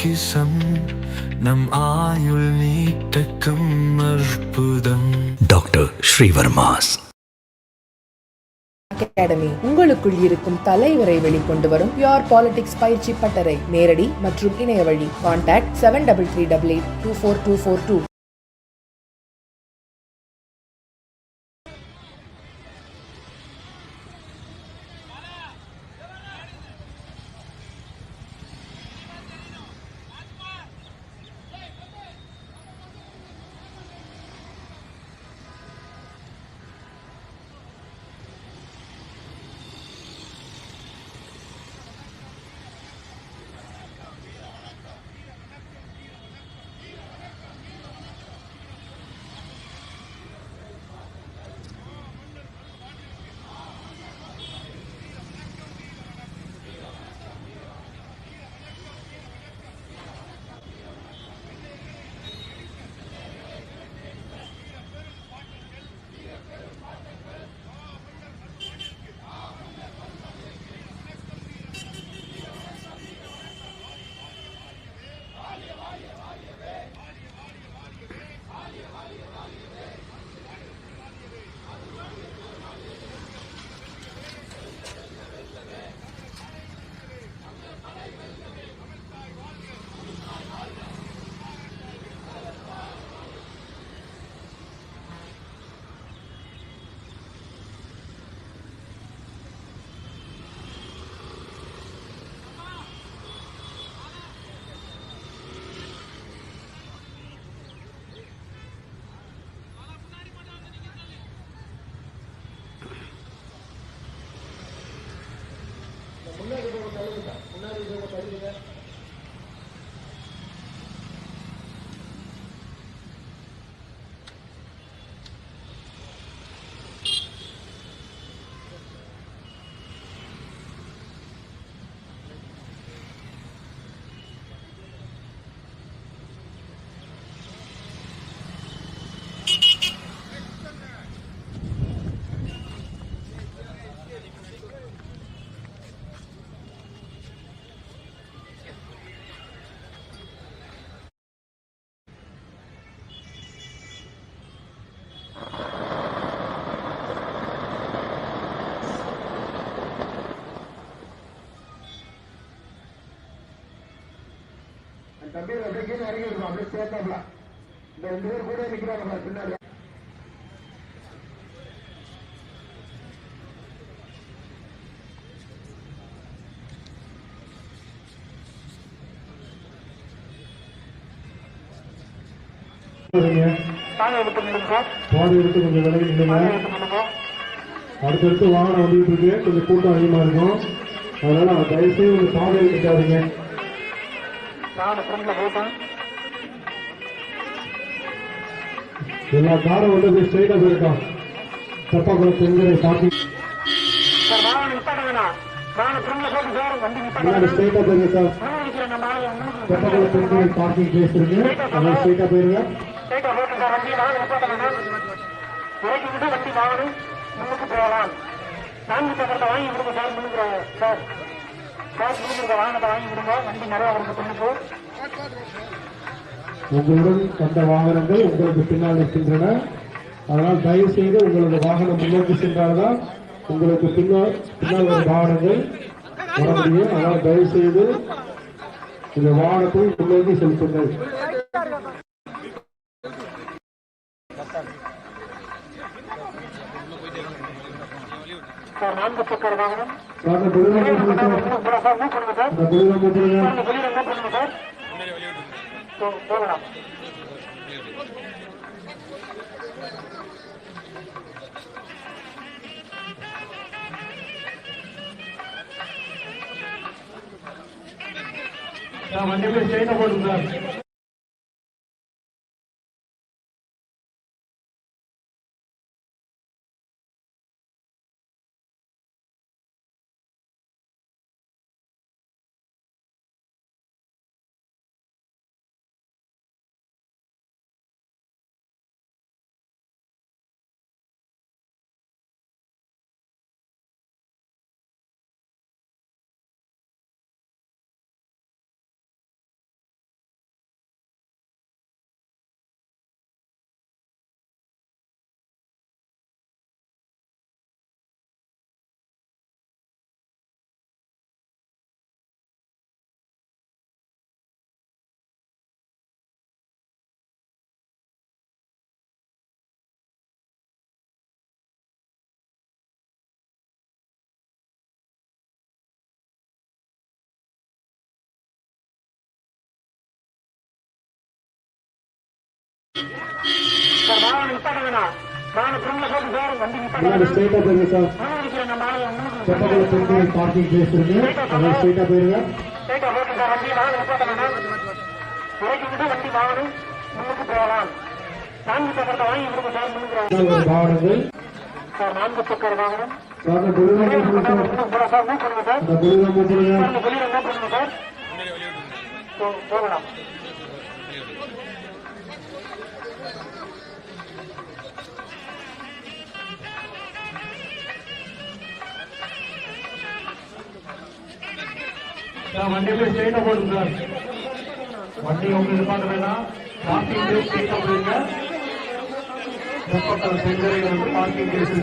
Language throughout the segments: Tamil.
பொக்கிசம் நம் ஆயுள் நீட்டக்கம் அற்புதம். டாக்டர் ஸ்ரீவர்மாஸ். அகாடமி உங்களுக்குள் இருக்கும் தலைவரை வெளிக்கொண்டு வரும் பியோர் பாலிடிக்ஸ் பயிற்சி பட்டறை நேரடி மற்றும் இணைய வழி. Contact seven double three double eight two four two four two தம்பி அப்படியே கீழே இறங்கி விடுவோம் அப்படியே சேர்த்தாப்ல இந்த ரெண்டு பேர் கூட நிக்கிறாங்க பாரு பின்னாடி எடுத்து கொஞ்சம் விலகி நில்லுங்க. அடுத்தடுத்து வாகனம் வந்துட்டு இருக்கு. கொஞ்சம் கூட்டம் அதிகமா இருக்கும். அதனால தயவுசெய்து உங்க பாதையில் நிற்காதீங்க நான் ஃப்ரெண்ட்ல போட்டேன் எல்லா காரும் வந்து ஸ்ட்ரைட்டா போயிருக்கான். தப்பாக்குளம் தென்கரை பார்க்கிங் சார் வாகனம் நிப்பாட்ட வேணாம். வாகனம் ஃப்ரெண்ட்ல போட்டு சார் வண்டி நிப்பாட்ட ஸ்ட்ரைட்டா போயிருங்க அதனால ஸ்ட்ரைட்டா போயிருங்க. ஸ்ட்ரைட்டா போட்டு சார் வண்டி வாகனம் நிப்பாட்ட வேணாம். இறக்கி விட்டு வண்டி வாகனம் முன்னுக்கு போகலாம். நான்கு சக்கரத்தை வாங்கி கொடுங்க சார் முன்னுக்கு சார். சார் முன்னுக்கு வாகனத்தை வாங்கி கொடுங்க. வண்டி நிறைய வருது. பின்னுக்கு உங்களுடன் வந்த வாகனங்கள் உங்களுக்கு பின்னால் இருக்கின்றன அதனால் தயவு செய்து உங்களது வாகனம் முன்னோக்கி சென்றால்தான் உங்களுக்கு பின்னால் பின்னால் வரும் வாகனங்கள் வர முடியும். அதனால் தயவு செய்து இந்த வாகனத்தை முன்னோக்கி செலுத்துங்கள். சார் நான்கு சக்கர வாகனம். சார், வண்டி அப்படியே ஸ்ட்ரைட்டா போடுங்க சார். ஸ்ட்ரைட்டா போயிருங்க சார். முன்னாடி நம்ம ஆளு முன்னுக்கு செப்பகுள பெண்கள் பார்க்கிங் பிளேஸ் இருக்கு. அதான் ஸ்ட்ரைட்டா போயிருங்க. ஸ்ட்ரைட்டா போட்டு சார் வண்டி போய் ஸ்ட்ரைட்டா போடுங்க சார். வண்டி உங்களுக்கு பார்க்க வேணாம். பார்க்கிங் பிளேஸ் போயிருங்க பார்க்கிங் பிளேஸ்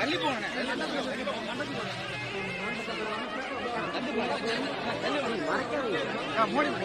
இருக்கு அங்க போயிருங்க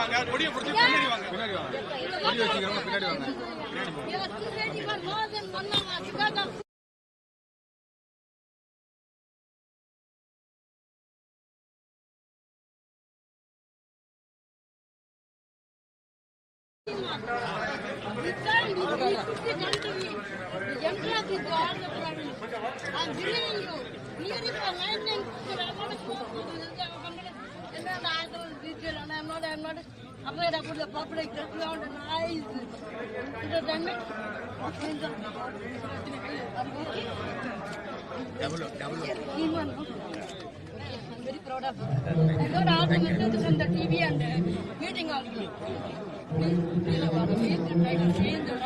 வாங்க கொடியை பிடிச்சி பின்னாடி வாங்க பின்னாடி வாங்க கொடி வச்சுக்கிறவங்க பின்னாடி வாங்க I'm believing you. Here is a line and I want to smoke. And then I don't detail and I'm not, I'm not afraid I put the public just around and eyes. Entertainment. Double up, double up. I'm very proud of her. I got all the messages from the TV and uh, meeting also. Please, please, please try to change the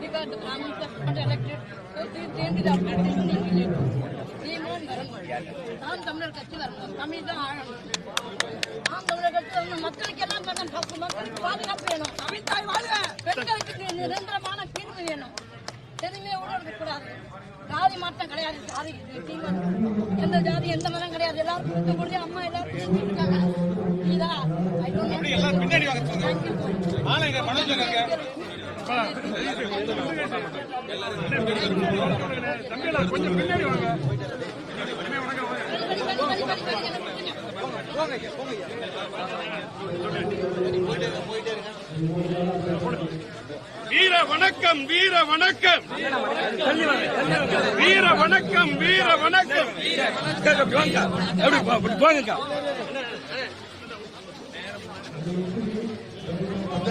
Because the Prime Minister not elected, so please change the application in. சீமான் வரணும் நாம் தமிழர் கட்சி வரணும் தமிழ் தான் ஆழணும் நாம் தமிழர் கட்சி வரணும் மக்களுக்கு எல்லாம் பண்ண மக்களுக்கு பாதுகாப்பு வேணும் தமிழ் தாய் வாழ்க பெண்களுக்கு நிரந்தரமான தீர்வு வேணும் எதுவுமே ஊழல் கூடாது ஜாதி மாற்றம் கிடையாது ஜாதி எந்த ஜாதி எந்த மதம் கிடையாது எல்லாருக்கும் சுத்தம் கொடுத்து அம்மா எல்லாருக்கும் இருக்காங்க இதா பின்னாடி கொஞ்சம் பின்னாடி வாங்க வீர வணக்கம். வீர வணக்கம் வீர வணக்கம். வீர வணக்கம் போங்க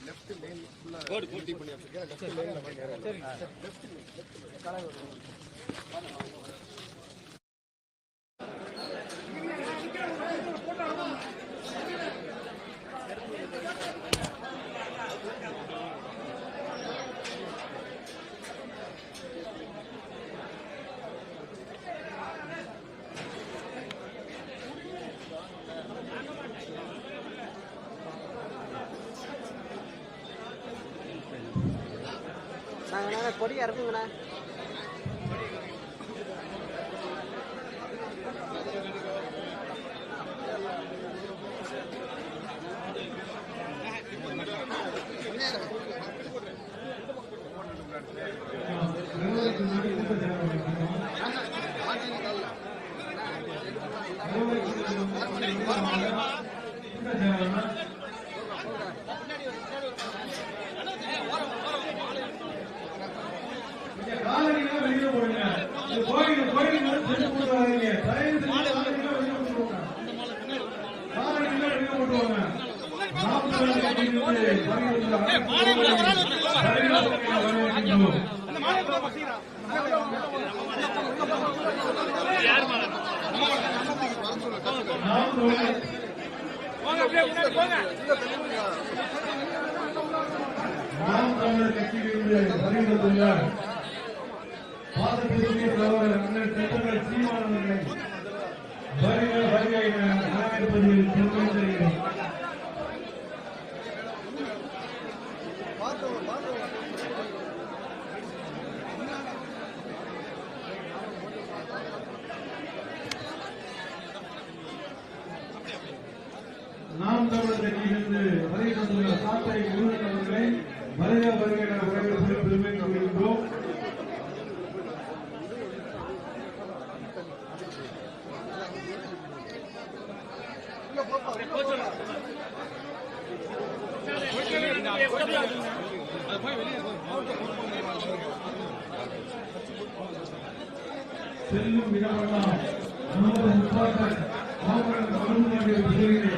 அண்ணன் தெரியல நாங்கள் கொடி இறக்குங்கண்ணா காலடிலாம் வெளியே போடுங்க கோயில் கோயில் செஞ்சு போட்டு வராங்க தயவு செஞ்சு காலடிலாம் வெளியே போட்டு போங்க. காலடிலாம் வெளியே போட்டு வாங்க நாற்பது கட்டியிருந்து வரவேற்கின்றோம். நாம் தமிழர் நாம் தமிழர் கட்சியிலிருந்து வருகின்ற பாதத்திற்குரிய சகோதரர் அண்ணன் செந்தமிழ் சீமானவர்களை வருக வருக வரவேற்பதில் தெரிகிறேன் நாம் தமிழர் கட்சியிலிருந்து வருகை தந்துள்ள சாத்தை முருகன் அவர்களை வருக வருக என வரவேற்பதில் பெருமை கொள்கின்றோம் செல்லும் இடமெல்லாம் நமது முப்பாக்கள் மாமல்லன் மருந்துடைய உதவியை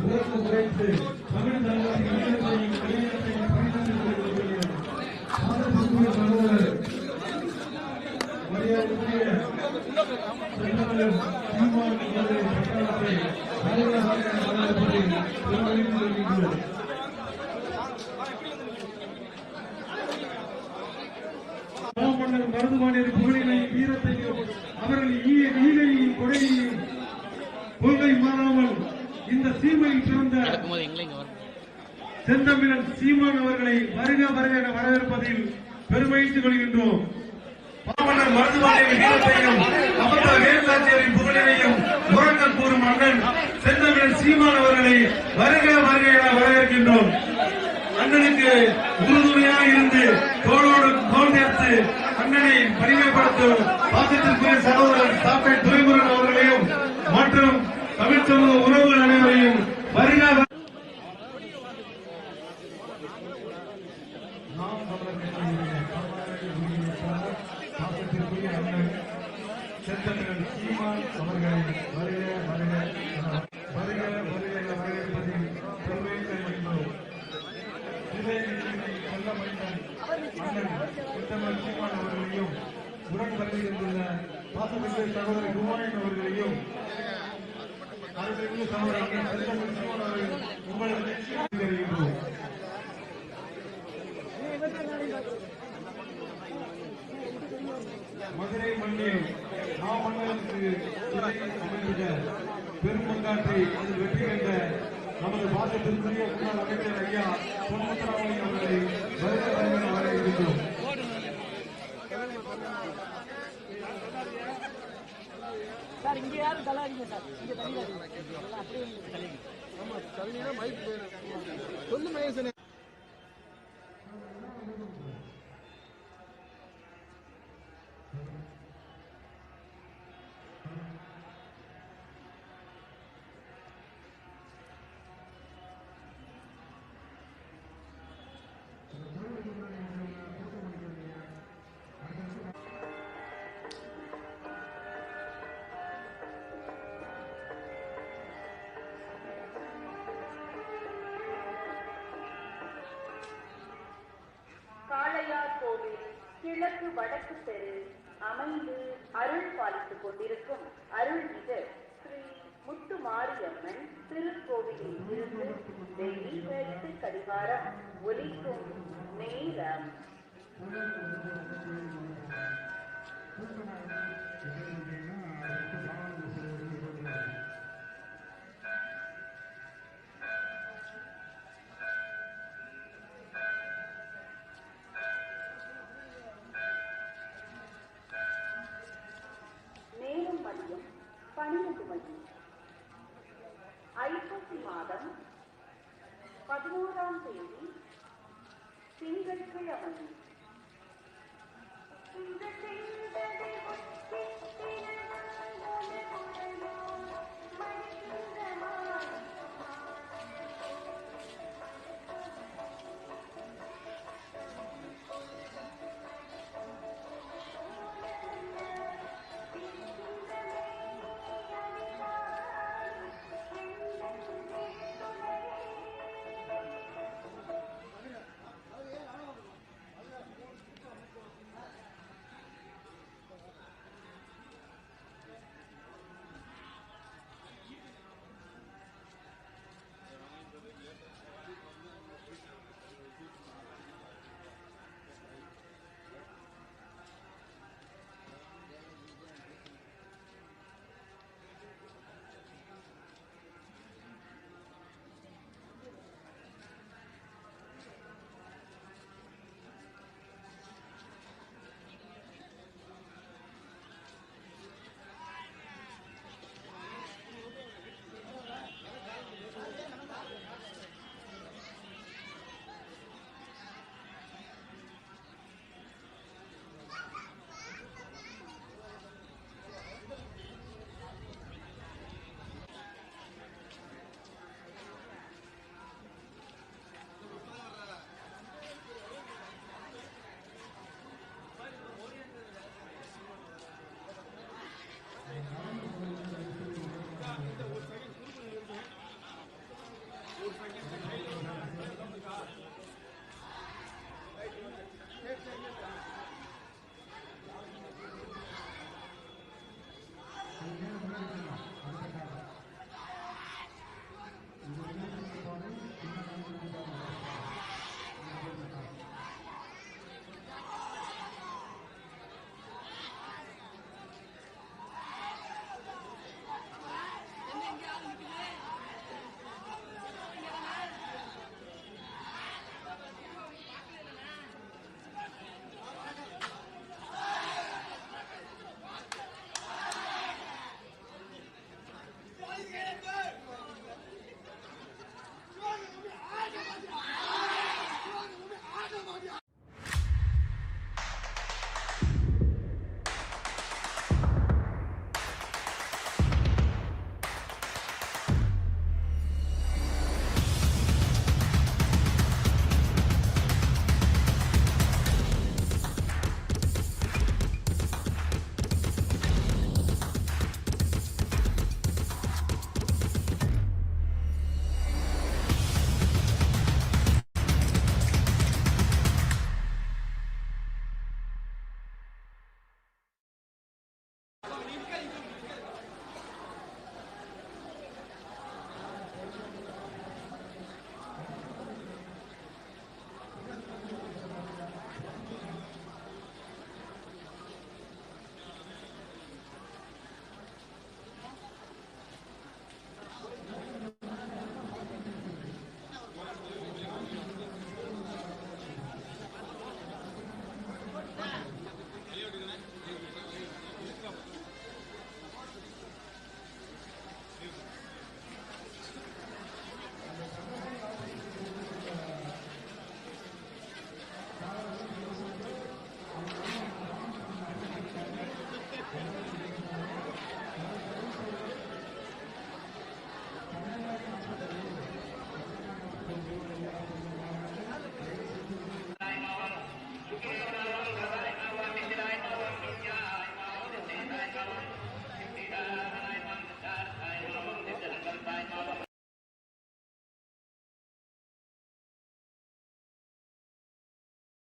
உறப்பு குறைத்து தமிழ் தலைவரின் ஈழத்தையும் வெளியீட்டையும் சகோதரர் மரியாதைக்குரிய செந்தமிழர் சீமான் அவர்களின் தலைவராக செந்தமிழன் சீமான் அவர்களை வருக வருக என வரவேற்பதில் பெருமைத்துக் கொள்கின்றோம். மாமன்னர் வீரத்தையும் அமர்ந்த வேலாச்சியரின் புகழினையும் முழக்கம் கூறும் அண்ணன் செந்தமிழன் சீமான் அவர்களை வருக வருக என வரவேற்கின்றோம். அண்ணனுக்கு உறுதுணையாக இருந்து தோளோடு தோல் சேர்த்து அண்ணனை பரிமைப்படுத்தும் பாசத்திற்குரிய சகோதரர் சாப்பை அவர்களையும் மற்றும் வருக வருக வருக வருக என வரவேற்பதில் பெருமையை தெரிவிக்கிறோம் இதை செல்ல உத்தமர் சீமான் அவர்களையும் உடன் வருகின்ற பாசமிகு சகோதரர் குமாரன் அவர்களையும் அருள்மிகு சகோதரர் சீமான் அவர்கள் உங்களுக்கு தெரிவிக்கிறோம் மதுரை மண்ணில் மாமன்னருக்கு துணை அமைந்த வெற்றி கண்ட நமது பாசத்திற்குரிய முன்னாள் அமைச்சர் ஐயா பொன்முத்தராமலிங்க அவர்களை வருக வருக வரவேற்கின்றோம் சார் இங்க யாரும் தள்ளாதீங்க சார். இங்க தள்ளாதீங்க. அப்படியே தள்ளிங்க ஆமா தள்ளினா மைக் போயிடும் சொல்லு மகேசனே கிழக்கு வடக்கு தெரு அமைந்து அருள் பாலித்துக் கொண்டிருக்கும் அருள்மிகு ஸ்ரீ முத்து மாரியம்மன் திருக்கோவிலில் இருந்து தெய்வீக இசை கடிகாரம் ஒலிக்கும் நேரம். நேரம்